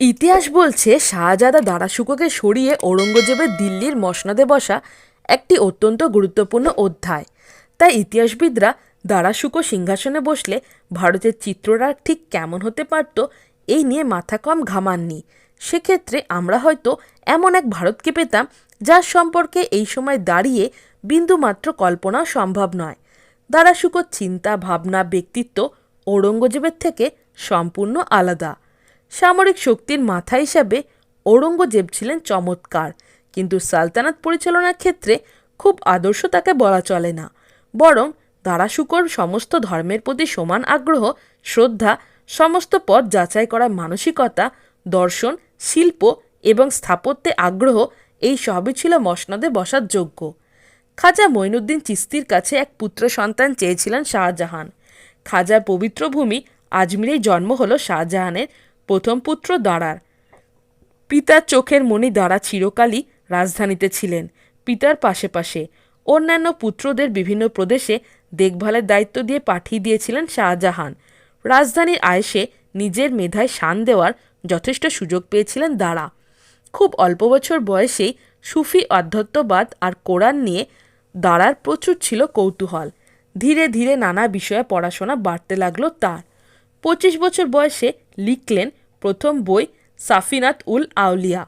ইতিহাস বলছে শাহজাদা দারাশুকোকে সরিয়ে ঔরঙ্গজেবের দিল্লির মসনদে বসা একটি অত্যন্ত গুরুত্বপূর্ণ অধ্যায়। তাই ইতিহাসবিদরা দারাশুকো সিংহাসনে বসলে ভারতের চিত্রটা ঠিক কেমন হতে পারত এই নিয়ে মাথা কম ঘামাননি। সেক্ষেত্রে আমরা হয়তো এমন এক ভারতকে পেতাম যার সম্পর্কে এই সময় দাঁড়িয়ে বিন্দুমাত্র কল্পনাও সম্ভব নয়। দারাশুকোর চিন্তা, ভাবনা, ব্যক্তিত্ব ঔরঙ্গজেবের থেকে সম্পূর্ণ আলাদা। সামরিক শক্তির মাথা হিসাবে ঔরঙ্গজেব ছিলেন চমৎকার, কিন্তু সালতানাত পরিচালনার ক্ষেত্রে খুব আদর্শ তাকে বলা চলে না। বরং দারাশুকোর সমস্ত ধর্মের প্রতি সমান আগ্রহ, শ্রদ্ধা, সমস্ত পথ যাচাই করার মানসিকতা, দর্শন, শিল্প এবং স্থাপত্যে আগ্রহ, এই সবই ছিল মসনদে বসার যোগ্য। খাজা মঈনুদ্দিন চিস্তির কাছে এক পুত্র সন্তান চেয়েছিলেন শাহজাহান। খাজার পবিত্র ভূমি আজমিরেই জন্ম হল শাহজাহানের প্রথম পুত্র দাঁড়ার পিতার চোখের মণি দ্বারা চিরকালই রাজধানীতে ছিলেন। পিতার পাশে পাশে অন্যান্য পুত্রদের বিভিন্ন প্রদেশে দেখভালের দায়িত্ব দিয়ে পাঠিয়ে দিয়েছিলেন শাহজাহান। রাজধানীর আয়েসে নিজের মেধায় শান দেওয়ার যথেষ্ট সুযোগ পেয়েছিলেন দাঁড়া খুব অল্প বছর বয়সেই সুফি অধ্যত্ববাদ আর কোরআন নিয়ে দাঁড়ার প্রচুর ছিল কৌতূহল। ধীরে ধীরে নানা বিষয়ে পড়াশোনা বাড়তে লাগল তার। পঁচিশ বছর বয়সে লিখলেন প্রথম বই সাফিনাত উল আউলিয়া।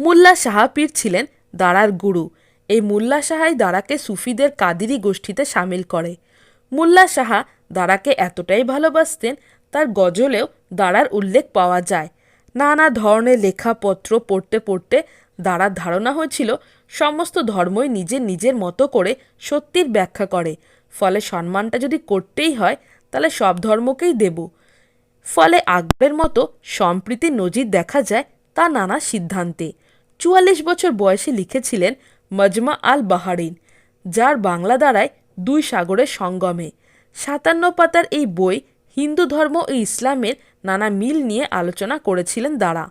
মুল্লা সাহাপীর ছিলেন দাঁড়ার গুরু। এই মুল্লা সাহাই দাঁড়াকে সুফিদের কাদিরি গোষ্ঠীতে সামিল করে। মুল্লা সাহা দাঁড়াকে এতটাই ভালোবাসতেন, তার গজলেও দাঁড়ার উল্লেখ পাওয়া যায়। নানা ধরনের লেখাপত্র পড়তে পড়তে দাঁড়ার ধারণা হয়েছিল, সমস্ত ধর্মই নিজের নিজের মতো করে সত্যির ব্যাখ্যা করে। ফলে সম্মানটা যদি করতেই হয়, তাহলে সব ধর্মকেই দেব। ফলে আকবরের মতো সম্প্রীতির নজির দেখা যায় তা নানা সিদ্ধান্তে। চুয়াল্লিশ বছর বয়সে লিখেছিলেন মজমা আল বাহারিন, যার বাংলা দ্বারায় দুই সাগরের সঙ্গমে। সাতান্ন পাতার এই বই হিন্দু ধর্ম ও ইসলামের নানা মিল নিয়ে আলোচনা করেছিলেন দাঁড়া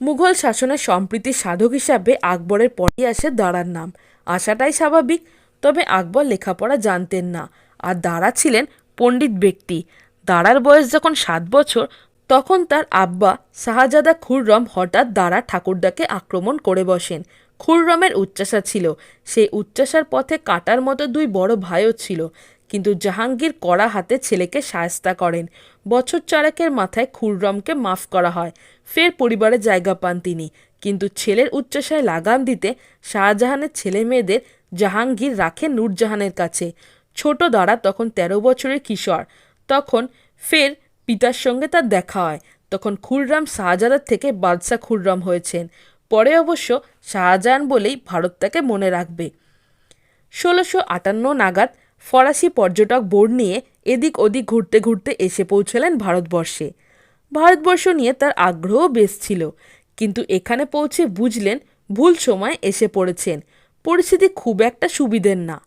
মুঘল শাসনের সম্প্রীতির সাধক হিসাবে আকবরের পরেই আসে দাঁড়ার নাম। আসাটাই স্বাভাবিক, তবে আকবর লেখাপড়া জানতেন না। আর দাঁড়া ছিলেন পণ্ডিত ব্যক্তি। দাঁড়ার বয়স যখন সাত বছর, তখন তার আব্বা শাহজাদা খুররম হঠাৎ দাঁড়া ঠাকুরদাকে আক্রমণ করে বসেন। খুররমের উচ্চাসা ছিল। সেই উচ্চাসার পথে কাটার মতো দুই বড় ভাইও ছিল। কিন্তু জাহাঙ্গীর কড়া হাতে ছেলেকে সায়স্তা করেন। বছর চারেকের মাথায় খুররমকে মাফ করা হয়। ফের পরিবারে জায়গা পান তিনি। কিন্তু ছেলের উচ্চাসায় লাগাম দিতে শাহজাহানের ছেলে মেয়েদের জাহাঙ্গীর রাখে নূরজাহানের কাছে। ছোট দাঁড়া তখন তেরো বছরের কিশোর। তখন ফের পিতার সঙ্গে তার দেখা হয়। তখন খুররাম শাহজাদার থেকে বাদশাহ খুররাম হয়েছেন। পরে অবশ্য শাহজাহান বলেই ভারত তাকে মনে রাখবে। ষোলোশো আটান্ন নাগাদ ফরাসি পর্যটক বোর্ড নিয়ে এদিক ওদিক ঘুরতে ঘুরতে এসে পৌঁছলেন ভারতবর্ষে। ভারতবর্ষ নিয়ে তার আগ্রহ বেশ ছিল। কিন্তু এখানে পৌঁছে বুঝলেন ভুল সময় এসে পড়েছেন। পরিস্থিতি খুব একটা সুবিধের না।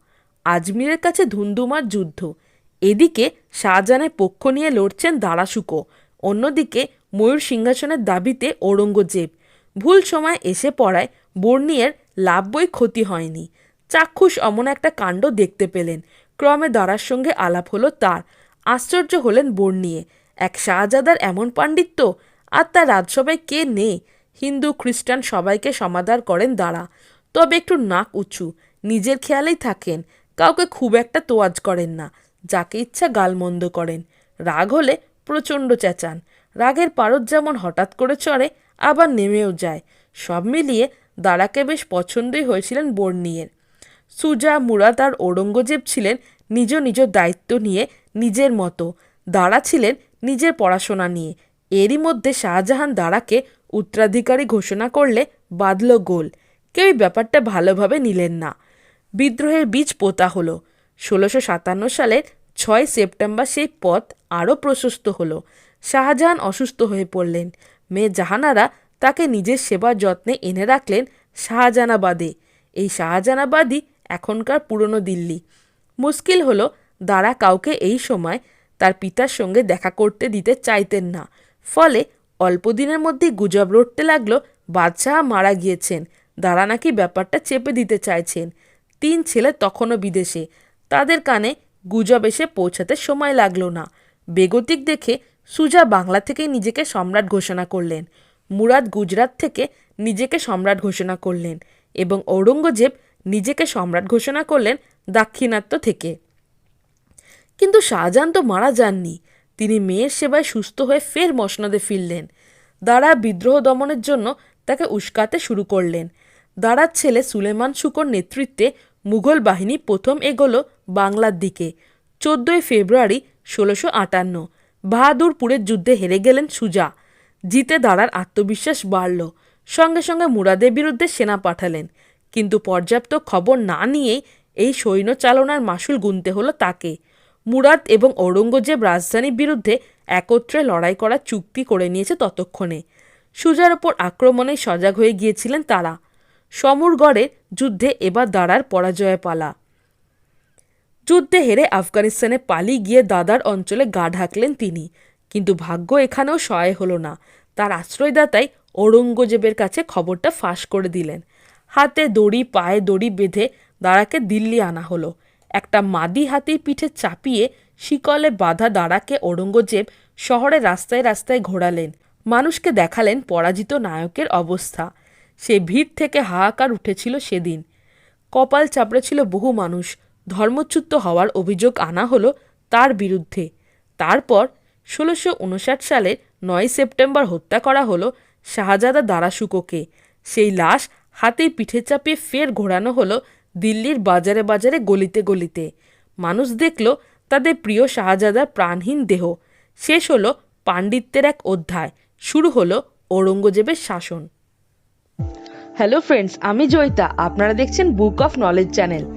আজমিরের কাছে ধুন্ধুমার যুদ্ধ। এদিকে শাহজাহানের পক্ষ নিয়ে লড়ছেন দারাশুকো, অন্যদিকে ময়ূর সিংহাসনের দাবিতে ঔরঙ্গজেব। ভুল সময় এসে পড়ায় বর্ণিয়ের লাভ বই ক্ষতি হয়নি। চাক্ষুষ অমন একটা কাণ্ড দেখতে পেলেন। ক্রমে দাঁড়ার সঙ্গে আলাপ হলো তার। আশ্চর্য হলেন বর্ণিয়ে, এক শাহজাদার এমন পাণ্ডিত্য? আর তার রাজসভায় কে নেই? হিন্দু, খ্রিস্টান সবাইকে সমাদার করেন দাঁড়া তবে একটু নাক উঁচু, নিজের খেয়ালেই থাকেন, কাউকে খুব একটা তোয়াজ করেন না। যাকে ইচ্ছা গালমন্দ করেন। রাগ হলে প্রচণ্ড চেঁচান। রাগের পারদ যেমন হঠাৎ করে চড়ে, আবার নেমেও যায়। সব মিলিয়ে দাঁড়াকে বেশ পছন্দই হয়েছিলেন বর্ণিয়ের। সুজা মুরাদ আর ঔরঙ্গজেব ছিলেন নিজ নিজ দায়িত্ব নিয়ে নিজের মতো। দাঁড়া ছিলেন নিজের পড়াশোনা নিয়ে। এরই মধ্যে শাহজাহান দাঁড়াকে উত্তরাধিকারী ঘোষণা করলে বাঁধল গোল। কেউই ব্যাপারটা ভালোভাবে নিলেন না। বিদ্রোহের বীজ পোতা হলো। ষোলোশো সাতান্ন সালের ছয় সেপ্টেম্বর সেই পথ আরও প্রশস্ত হলো। শাহজাহান অসুস্থ হয়ে পড়লেন। মেয়ে জাহানারা তাকে নিজের সেবার যত্নে এনে রাখলেন শাহজাহানাবাদে। এই শাহজাহানাবাদই এখনকার পুরনো দিল্লি। মুশকিল হলো, দাঁড়া কাউকে এই সময় তার পিতার সঙ্গে দেখা করতে দিতে চাইতেন না। ফলে অল্প দিনের মধ্যেই গুজব রটতে লাগল, বাদশাহ মারা গিয়েছেন। দাঁড়া নাকি ব্যাপারটা চেপে দিতে চাইছেন। তিন ছেলে তখনও বিদেশে। তাদের কানে গুজব এসে পৌঁছাতে সময় লাগল না। বেগতিক দেখে সুজা বাংলা থেকেই নিজেকে সম্রাট ঘোষণা করলেন। মুরাদ গুজরাট থেকে নিজেকে সম্রাট ঘোষণা করলেন এবং ঔরঙ্গজেব নিজেকে সম্রাট ঘোষণা করলেন দাক্ষিণাত্য থেকে। কিন্তু শাহজাহান তো মারা যাননি। তিনি মেয়ের সেবায় সুস্থ হয়ে ফের মসনদে ফিরলেন। দারা বিদ্রোহ দমনের জন্য তাকে উস্কাতে শুরু করলেন। দারার ছেলে সুলেমান শুকর নেতৃত্বে মুঘল বাহিনী প্রথম এগোলো বাংলার দিকে। চোদ্দই ফেব্রুয়ারি ষোলোশো আটান্ন বাহাদুরপুরের যুদ্ধে হেরে গেলেন সুজা। জিতে দাঁড়ার আত্মবিশ্বাস বাড়ল। সঙ্গে সঙ্গে মুরাদের বিরুদ্ধে সেনা পাঠালেন। কিন্তু পর্যাপ্ত খবর না নিয়েই এই সৈন্য চালনার মাসুল গুনতে হলো তাকে। মুরাদ এবং ঔরঙ্গজেব রাজধানীর বিরুদ্ধে একত্রে লড়াই করার চুক্তি করে নিয়েছে ততক্ষণে। সুজার ওপর আক্রমণে সজাগ হয়ে গিয়েছিলেন তারা। সমরগড়ের যুদ্ধে এবার দাঁড়ার পরাজয় পালা যুদ্ধে হেরে আফগানিস্তানে পালিয়ে গিয়ে দাদার অঞ্চলে গা ঢাকলেন তিনি। কিন্তু ভাগ্য এখানেও সহায় হলো না। তার আশ্রয়দাতাই ঔরঙ্গজেবের কাছে খবরটা ফাঁস করে দিলেন। হাতে দড়ি, পায়ে দড়ি বেঁধে দাঁড়াকে দিল্লি আনা হলো। একটা মাদি হাতির পিঠে চাপিয়ে শিকলে বাঁধা দাঁড়াকে ঔরঙ্গজেব শহরে রাস্তায় রাস্তায় ঘোরালেন। মানুষকে দেখালেন পরাজিত নায়কের অবস্থা। সে ভিড় থেকে হাহাকার উঠেছিল সেদিন। কপাল চাপড়েছিল বহু মানুষ। ধর্মচ্যুত হওয়ার অভিযোগ আনা হলো তার বিরুদ্ধে। তারপর ষোলোশো উনষাট সালের নয় সেপ্টেম্বর হত্যা করা হলো শাহজাদা দারাশুকোকে সেই লাশ হাতেই পিঠে চাপিয়ে ফের ঘোরানো হলো দিল্লির বাজারে বাজারে গলিতে গলিতে। মানুষ দেখল তাদের প্রিয় শাহজাদার প্রাণহীন দেহ। শেষ হলো পাণ্ডিত্যের এক অধ্যায়। শুরু হলো ঔরঙ্গজেবের শাসন। হ্যালো ফ্রেন্ডস আমি জয়িতা। আপনারা দেখছেন বুক অফ নলেজ চ্যানেল